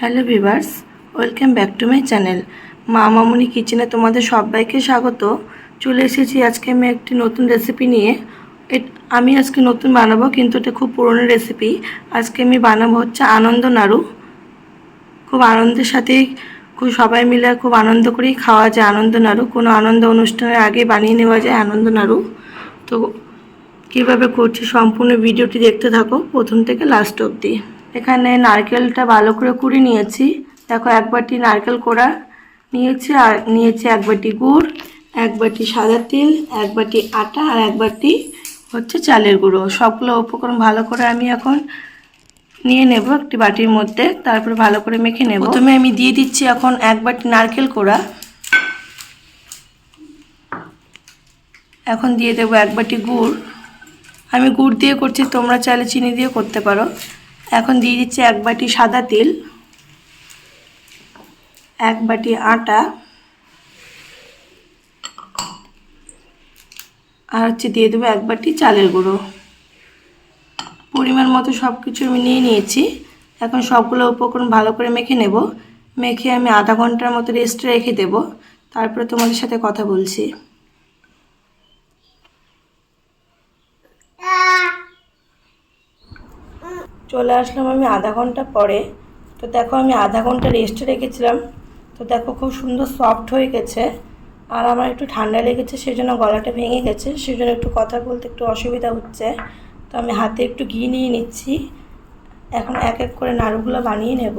Hello viewers welcome back to my channel. Maa Mamuni কিচেনে তোমাদের সবাইকে স্বাগত। চলে এসেছি আজকে আমি একটি নতুন রেসিপি নিয়ে। আমি আজকে নতুন বানাবো, কিন্তু এটা খুব পুরনো রেসিপি আজকে আমি বানাবো হচ্ছে আনন্দ নাড়ু। খুব আনন্দের সাথেই খুব সবাই মিলে খুব আনন্দ করেই খাওয়া যায় আনন্দ নাড়ু। কোনো আনন্দ অনুষ্ঠানের আগে বানিয়ে নেওয়া যায় আনন্দ নাড়ু। তো কীভাবে করছি সম্পূর্ণ ভিডিওটি দেখতে থাকো প্রথম থেকে লাস্ট অবধি। এখানে নারকেলটা ভালো করে কুড়ি নিয়েছি। দেখো, এক বাটি নারকেল কোড়া নিয়েছি, আর নিয়েছি এক বাটি গুড়, এক বাটি সাদা তিল, এক বাটি আটা, আর এক বাটি হচ্ছে চালের গুঁড়ো। সবগুলো উপকরণ ভালো করে আমি এখন নিয়ে নেব একটি বাটির মধ্যে, তারপরে ভালো করে মেখে নেব। প্রথমে আমি দিয়ে দিচ্ছি এখন এক বাটি নারকেল কোড়া। এখন দিয়ে দেবো এক বাটি গুড়। আমি গুড় দিয়ে করছি, তোমরা চাইলে চিনি দিয়ে করতে পারো। এখন দিয়ে দিচ্ছি এক বাটি সাদা তিল, এক বাটি আটা আর হচ্ছে দিয়ে দেবো এক বাটি চালের গুঁড়ো। পরিমাণ মতো সব কিছু আমি নিয়ে নিয়েছি। এখন সবগুলো উপকরণ ভালো করে মেখে নেব। মেখে আমি আধা ঘণ্টার মতো রেস্টে রেখে দেব। তারপরে তোমাদের সাথে কথা বলছি। চলে আসলাম আমি আধা ঘণ্টা পরে। তো দেখো আমি আধা ঘণ্টা রেস্টে রেখেছিলাম। তো দেখো খুব সুন্দর সফট হয়ে গেছে। আর আমার একটু ঠান্ডা লেগেছে সেই জন্য গলাটা ভেঙে গেছে। সেই জন্য একটু কথা বলতে একটু অসুবিধা হচ্ছে। তো আমি হাতে একটু ঘি নিয়ে নিচ্ছি। এখন এক এক করে নাড়ুগুলো বানিয়ে নেব।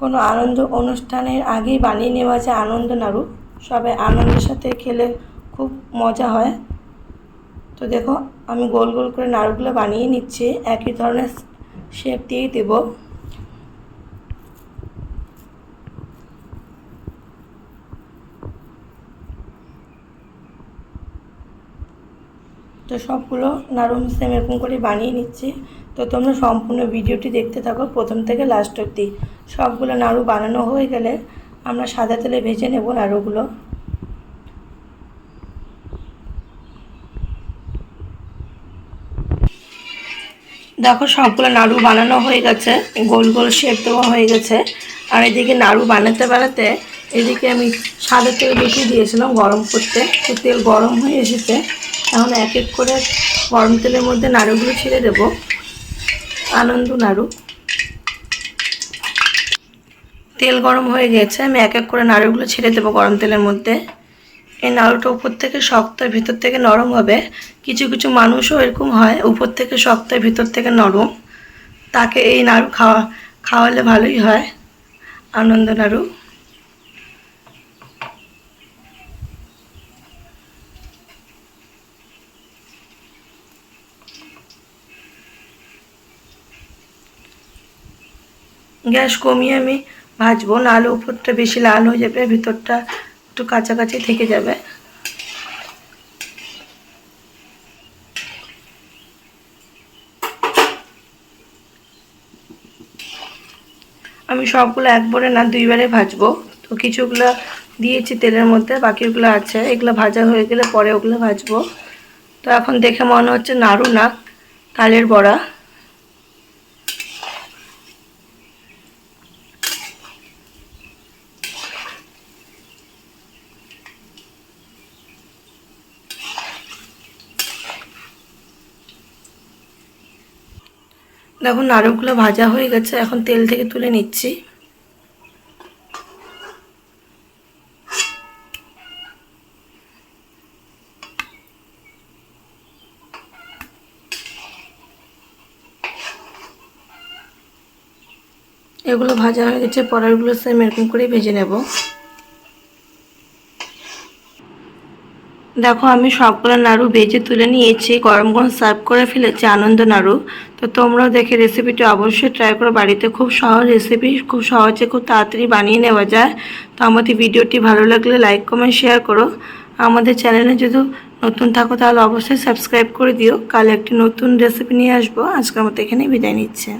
কোনো আনন্দ অনুষ্ঠানের আগেই বানিয়ে নেওয়া যায় আনন্দ নাড়ু, সবাই আনন্দের সাথে খেলে খুব মজা হয়। তো দেখো, আমি গোল গোল করে নাড়ুগুলো বানিয়ে নিচ্ছি। একই ধরনের শেপ দিয়েই দেব। তো সবগুলো নাড়ু সেম এরকম করে বানিয়ে নিচ্ছি। তো তোমরা সম্পূর্ণ ভিডিওটি দেখতে থাকো প্রথম থেকে লাস্ট অবধি। সবগুলো নাড়ু বানানো হয়ে গেলে আমরা সাদা তেলে ভেজে নেব নাড়ুগুলো। দেখো, সবগুলো নাড়ু বানানো হয়ে গেছে। গোল গোল শেপ দেওয়া হয়ে গেছে। আর এদিকে নাড়ু বানাতে বানাতে এদিকে আমি সাদা তেল বেশি দিয়েছিলাম গরম করতে। তো তেল গরম হয়ে এসেছে। এখন এক এক করে গরম তেলের মধ্যে নাড়ুগুলো ছেড়ে দেব। আনন্দ নাড়ু। তেল গরম হয়ে গেছে। আমি এক এক করে নাড়ুগুলো ছেড়ে দেবো গরম তেলের মধ্যে। এই নাড়ুটা উপর থেকে শক্ত ভিতর থেকে নরম হবে। কিছু কিছু মানুষও এরকম হয়, উপর থেকে শক্ত ভিতর থেকে নরম। তাকে এই নাড়ু খাওয়া, খাওয়ালে ভালোই হয়। আনন্দ নাড়ু। গ্যাস কমিয়ে আমি ভাজবো, নাহলে উপরটা বেশি লাল হয়ে যাবে, ভিতরটা একটু কাছাকাছি থেকে যাবে। আমি সবগুলো একবারে না, দুইবারে ভাজবো। তো কিছুগুলো দিয়েছি তেলের মধ্যে, বাকিগুলো আছে। এগুলো ভাজা হয়ে গেলে পরে ওগুলো ভাজবো। তো এখন দেখে মনে হচ্ছে নাড়ু না, তালের বড়া। দেখো, নাড়ুগুলো ভাজা হয়ে গেছে, এখন তেল থেকে তুলে নিচ্ছি। এগুলো ভাজা হয়ে গেছে, পরেরগুলো সেম এরকম করেই ভেজে নেব। দেখো, আমি সবগুলো নাড়ু ভেজে তুলে নিয়েছি, গরম গরম সার্ভ করে ফেলেছি আনন্দ নাড়ু। তো তোমরাও দেখে রেসিপিটি অবশ্যই ট্রাই করো, বাড়িতে খুব সহজ রেসিপি খুব সহজে খুব তাড়াতাড়ি বানিয়ে নেওয়া যায়। তো আমাদের ভিডিওটি ভালো লাগলে লাইক কমেন্ট শেয়ার করো। আমাদের চ্যানেলে যদি নতুন থাকো, তাহলে অবশ্যই সাবস্ক্রাইব করে দিও। কাল একটি নতুন রেসিপি নিয়ে আসব। আজকের মতো এখানে বিদায় নিচ্ছে।